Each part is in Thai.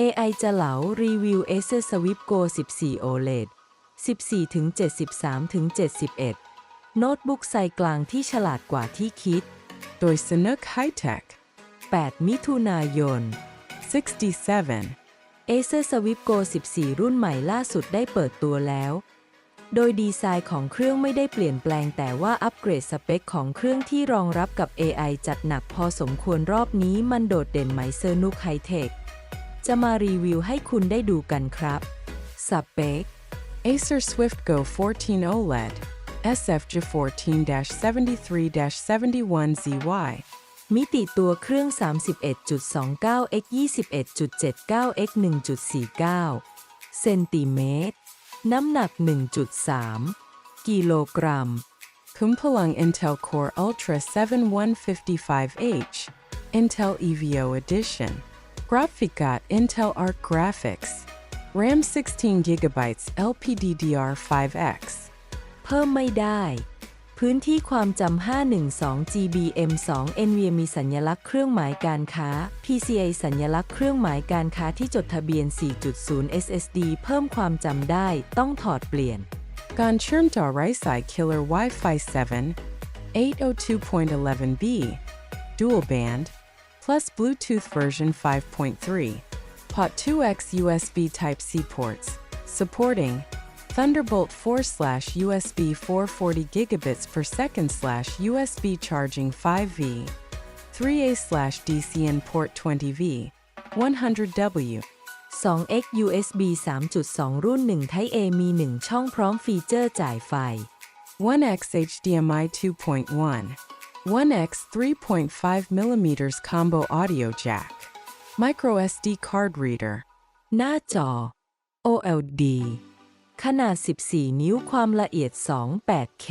AI จะเหลารีวิว Acer Swift Go 14 OLED 14ถึง73ถึง71 โน้ตบุ๊กไซกลางที่ฉลาดกว่าที่คิด โดย Sanuk High Tech 8 มิถุนายน 67 Acer Swift Go 14 รุ่นใหม่ล่าสุดได้เปิดตัวแล้ว โดยดีไซน์ของเครื่องไม่ได้เปลี่ยนแปลงแต่ว่าอัปเกรดสเปคของเครื่องที่รองรับกับ AI จัดหนักพอสมควรรอบนี้มันโดดเด่นไหมเซอร์นุกไฮเทค จะมารีวิวให้คุณได้ดูกันครับสเปค Acer Swift Go 14 OLED SFG14-73-71ZY มิติตัวเครื่อง 31.29 x 21.79 x 1.49 เซนติเมตร น้ำหนัก 1.3 กิโลกรัมคุ้มพลัง Intel Core Ultra 7155H Intel EVO Edition Grafikat Intel Arc Graphics RAM 16GB LPDDR5X เพิ่มไม่ได้ พื้นที่ความจำ512 GB M2 NVMe มีสัญลักษณ์เครื่องหมายการค้า PCI สัญลักษณ์เครื่องหมายการค้าที่จดทะเบียน 4.0 SSD เพิ่มความจำได้ ต้องถอดเปลี่ยน Gan Churmta Raisai Killer Wi-Fi 7 802.11b Dual Band plus Bluetooth version 5.3 Pot 2x USB Type-C ports supporting Thunderbolt 4 slash USB 440 gigabits per second slash USB charging 5V 3A slash DCN port 20V 100W 2x USB 3.2 รุ่น1 Type A มี 1 ช่องพร้อมฟีเจอร์จ่ายไฟ 1x HDMI 2.1, 1x 3.5mm combo audio jack, micro SD card reader, หน้าจอ OLED ขนาด 14 นิ้วความละเอียด 28K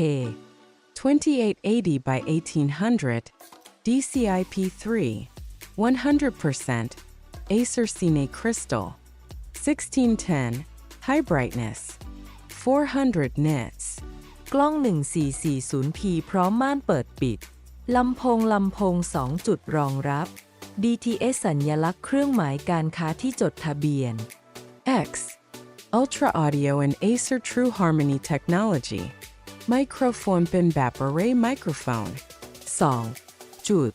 2880 by 1800, DCI-P3, 100%, Acer Cine Crystal, 1610, high brightness, 400 nits. กล้อง 1440p พร้อมม่านเปิดปิด ลำโพงลำโพง 2 จุดรองรับ DTS สัญลักษณ์เครื่องหมายการค้าที่จดทะเบียน X Ultra Audio and Acer True Harmony Technology Microphone Bimbap Array Microphone 2 จุด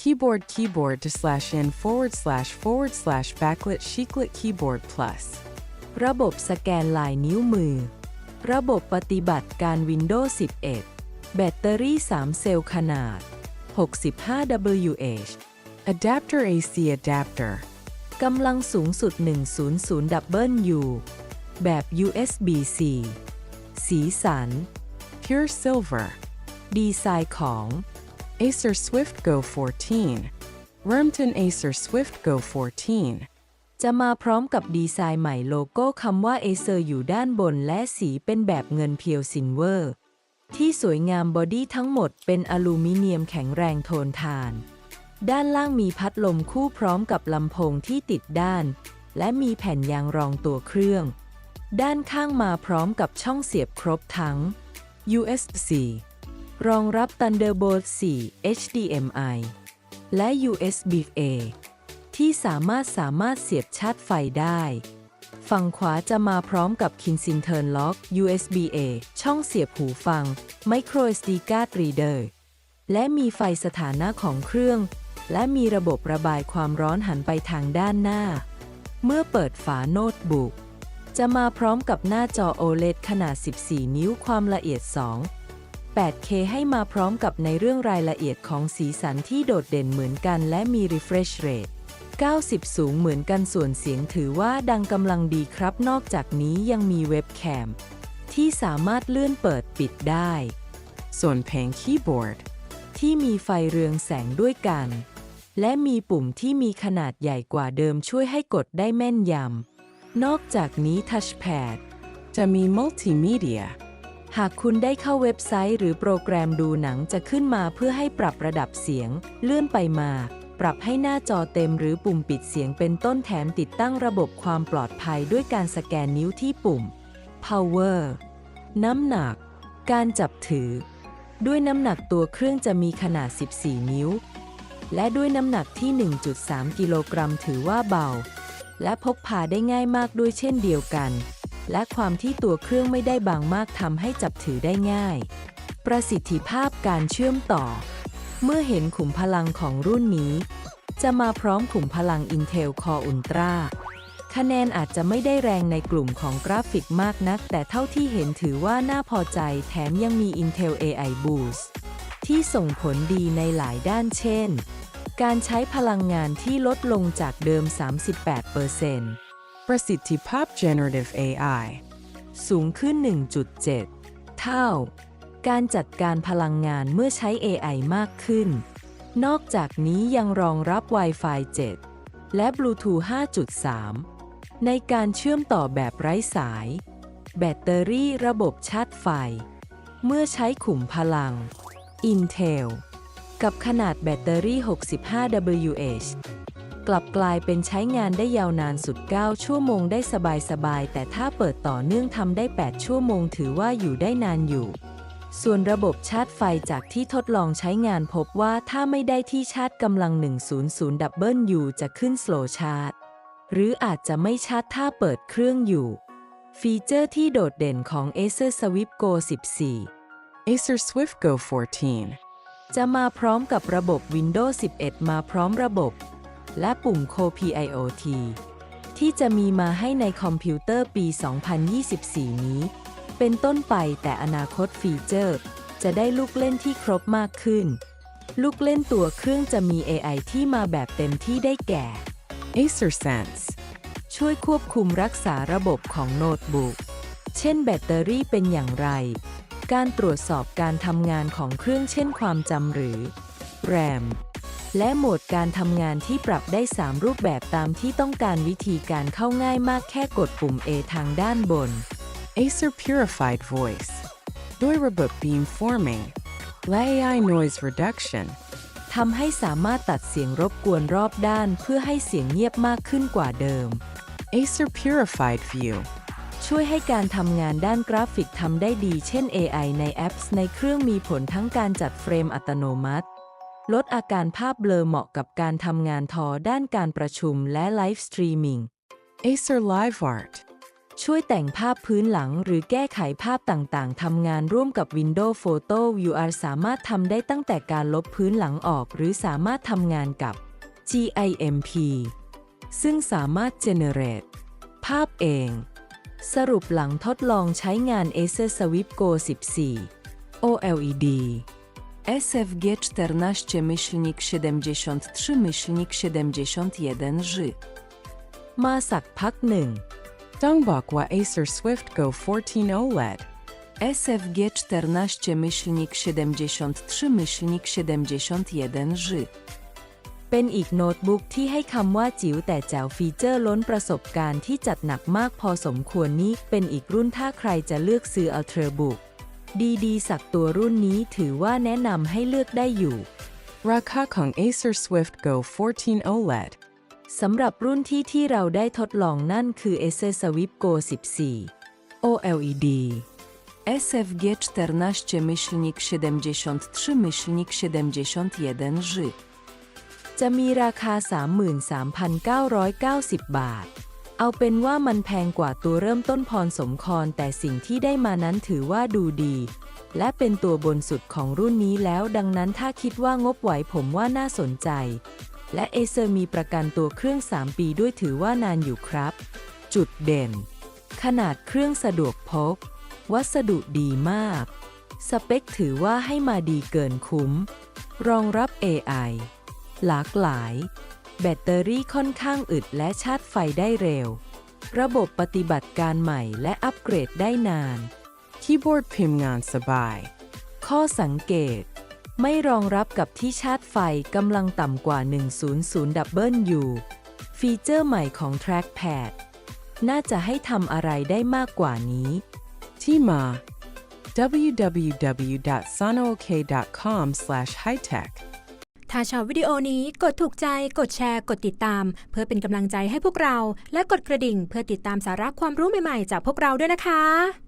Keyboard Keyboard to slash in forward slash forward slash backlit Chiclet Keyboard Plus ระบบสแกนลายนิ้วมือ ระบบปฏิบัติการ Windows 11 แบตเตอรี่ 3 เซลล์ขนาด 65 WH Adapter AC Adapter กำลังสูงสุด 100 W แบบ USB-C สีสัน Pure Silver ดีไซน์ของ Acer Swift Go 14 Wormton Acer Swift Go 14 จะมาพร้อมกับดีไซน์ใหม่โลโก้คำว่า Acer อยู่ด้านบนและสีเป็นแบบเงินเพียวซินเวอร์ ที่สวยงามบอดี้ทั้งหมดเป็นอลูมิเนียมแข็งแรงโทนทาน ด้านล่างมีพัดลมคู่พร้อมกับลำโพงที่ติดด้าน และมีแผ่นยางรองตัวเครื่อง ด้านข้างมาพร้อมกับช่องเสียบครบทั้ง USB-C รองรับ Thunderbolt 4 HDMI และ USB-A ที่สามารถสามารถเสียบชาร์จไฟได้ ฝั่งขวาจะมาพร้อมกับ Kensington Lock USB-A ช่องเสียบหูฟัง Micro SD Card Reader และมีไฟสถานะของเครื่อง และมีระบบระบายความร้อนหันไปทางด้านหน้า เมื่อเปิดฝาโน้ตบุ๊กจะมาพร้อมกับหน้าจอ OLED ขนาด 14 นิ้วความละเอียด 2 8K ให้มาพร้อมกับในเรื่องรายละเอียดของสีสันที่โดดเด่นเหมือนกันและมี refresh rate 90 สูงเหมือนกันส่วนเสียงถือว่าดังกำลังดีครับ นอกจากนี้ยังมีเว็บแคมที่สามารถเลื่อนเปิดปิดได้ Son Pang Keyboard ที่มีไฟเรืองแสงด้วยกัน และมีปุ่มที่มีขนาดใหญ่กว่าเดิมช่วยให้กดได้แม่นยำ นอกจากนี้ทัชแพด Demi Multimedia หากคุณได้เข้าเว็บไซต์หรือโปรแกรมดูหนังจะขึ้นมาเพื่อให้ปรับระดับเสียงเลื่อนไปมา ปรับให้หน้าจอเต็มหรือปุ่มปิดเสียงเป็นต้นแถมติดตั้งระบบความปลอดภัยด้วยการสแกนนิ้วที่ปุ่ม power น้ำหนัก การจับถือ ด้วยน้ำหนักตัวเครื่องจะมีขนาด 14 นิ้ว และด้วยน้ำหนักที่ 1.3 กิโลกรัมถือว่าเบา และพกพาได้ง่ายมากด้วยเช่นเดียวกัน และความที่ตัวเครื่องไม่ได้บางมากทำให้จับถือได้ง่าย ประสิทธิภาพการเชื่อมต่อ เมื่อเห็นขุมพลังของรุ่นนี้ จะมาพร้อมขุมพลัง Intel Core Ultra คะแนนอาจจะไม่ได้แรงในกลุ่มของกราฟิกมากนัก แต่เท่าที่เห็นถือว่าน่าพอใจแถมยังมี Intel AI Boost ที่ส่งผลดีในหลายด้านเช่น การใช้พลังงานที่ลดลงจากเดิม 38%ประสิทธิภาพ generative AI สูงขึ้น 1.7 เท่า การจัดการพลังงานเมื่อใช้ AI มากขึ้น นอกจากนี้ยังรองรับ Wi-Fi 7 และ Bluetooth 5.3 ในการเชื่อมต่อแบบไร้สาย แบตเตอรี่ระบบชาร์จไฟ เมื่อใช้ขุมพลัง Intel กับขนาดแบตเตอรี่ 65 WH กลับกลายเป็นใช้งานได้ยาวนานสุด 9 ชั่วโมงได้สบายๆ แต่ถ้าเปิดต่อเนื่องทำได้ 8 ชั่วโมงถือว่าอยู่ได้นานอยู่ ส่วนระบบชาร์จไฟจากที่ทดลองใช้งานพบว่าถ้าไม่ได้ที่ชาร์จกำลัง 100 ดับเบิลยูจะขึ้น slow charge หรืออาจจะไม่ชาร์จถ้าเปิดเครื่องอยู่ ฟีเจอร์ที่โดดเด่นของ Acer Swift Go 14 Acer Swift Go 14 จะมาพร้อมกับระบบ Windows 11 มาพร้อมระบบ และปุ่ม Co-PIOT ที่จะมีมาให้ในคอมพิวเตอร์ปี 2024 นี้ เป็นต้นไปแต่อนาคตฟีเจอร์ จะได้ลูกเล่นที่ครบมากขึ้น ลูกเล่นตัวเครื่องจะมี AI ที่มาแบบเต็มที่ได้แก่ Acer Sense ช่วยควบคุมรักษาระบบของโน้ตบุ๊ก เช่นแบตเตอรี่เป็นอย่างไร การตรวจสอบการทำงานของเครื่องเช่นความจำหรือ RAM และโหมดการทำงานที่ปรับได้ 3 รูปแบบตามที่ต้องการวิธีการเข้าง่ายมากแค่กดปุ่ม A ทางด้านบน Acer Purified Voice ด้วยระบบ beamforming และ AI Noise Reduction ทำให้สามารถตัดเสียงรบกวนรอบด้านเพื่อให้เสียงเงียบมากขึ้นกว่าเดิม Acer Purified View ช่วยให้การทำงานด้านกราฟิกทำได้ดีเช่น AI ในแอปในเครื่องมีผลทั้งการจัดเฟรมอัตโนมัติ ลดอาการภาพเบลอเหมาะกับการทำงานทอด้านการประชุมและไลฟ์สตรีมมิ่ง Acer Live Art ช่วยแต่งภาพพื้นหลังหรือแก้ไขภาพต่างๆ ทำงานร่วมกับ Windows Photo VR สามารถทำได้ตั้งแต่การลบพื้นหลังออก หรือสามารถทำงานกับ GIMP ซึ่งสามารถ generate ภาพเอง สรุปหลังทดลองใช้งาน Acer Swift Go 14 OLED SF-73-73-71Ż มาสักพักหนึ่ง ต้องบอกว่า Acer Swift Go 14 OLED SFG14-73-71Ż เป็นอีกโน้ตบุ๊กที่ให้คำว่าจิ๋วแต่แจ๋วฟีเจอร์ล้นประสบการณ์ที่จัดหนักมากพอสมควรนี้เป็นอีกรุ่นถ้าใครจะเลือกซื้อ Ultrabook ดีๆ สักตัวรุ่นนี้ถือว่าแนะนำให้เลือกได้อยู่ ราคาของ Acer Swift Go 14 OLED สำหรับรุ่นที่ที่เราได้ทดลองนั่นคือ Acer Swift Go 14 OLED SFG14-73-71Ż จะมีราคา 33,990 บาท เอาเป็นว่ามันแพงกว่าตัวเริ่มต้นพรสมครแต่สิ่งที่ได้มานั้นถือว่าดูดี และเป็นตัวบนสุดของรุ่นนี้แล้วดังนั้นถ้าคิดว่างบไหวผมว่าน่าสนใจ และเอเซอร์มีประกันตัวเครื่อง 3 ปีด้วยถือว่านานอยู่ครับ จุดเด่น ขนาดเครื่องสะดวกพก วัสดุดีมาก สเปคถือว่าให้มาดีเกินคุ้ม รองรับ AI หลากหลาย แบตเตอรี่ค่อนข้างอึดและชาร์จไฟได้เร็ว ระบบปฏิบัติการใหม่และอัปเกรดได้นาน Keyboard พิมพ์งานสบาย ข้อสังเกต ไม่รองรับกับที่ชาร์จไฟกำลังต่ำกว่า 100 W ฟีเจอร์ใหม่ของ Trackpad น่าจะให้ทำอะไรได้มากกว่านี้ ที่มา www.sonook.com/hightech ถ้าชอบวิดีโอนี้กดถูกใจ กดแชร์ กดติดตาม เพื่อเป็นกำลังใจให้พวกเรา และกดกระดิ่งเพื่อติดตามสาระความรู้ใหม่ ๆ จากพวกเราด้วยนะคะ